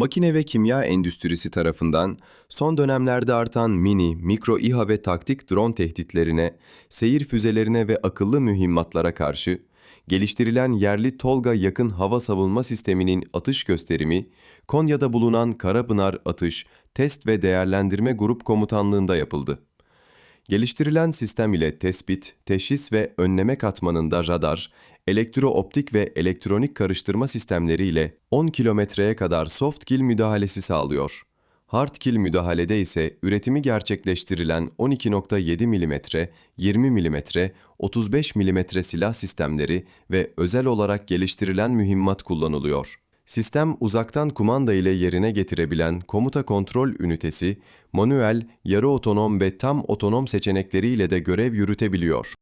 Makine ve kimya endüstrisi tarafından son dönemlerde artan mini, mikro İHA ve taktik drone tehditlerine, seyir füzelerine ve akıllı mühimmatlara karşı geliştirilen yerli Tolga yakın hava savunma sisteminin atış gösterimi, Konya'da bulunan Karapınar Atış, Test ve Değerlendirme Grup Komutanlığında yapıldı. Geliştirilen sistem ile tespit, teşhis ve önleme katmanında radar, elektrooptik ve elektronik karıştırma sistemleri ile 10 kilometreye kadar soft kill müdahalesi sağlıyor. Hard kill müdahalede ise üretimi gerçekleştirilen 12.7 mm, 20 mm, 35 mm silah sistemleri ve özel olarak geliştirilen mühimmat kullanılıyor. Sistem uzaktan kumanda ile yerine getirebilen komuta kontrol ünitesi, manuel, yarı otonom ve tam otonom seçenekleriyle de görev yürütebiliyor.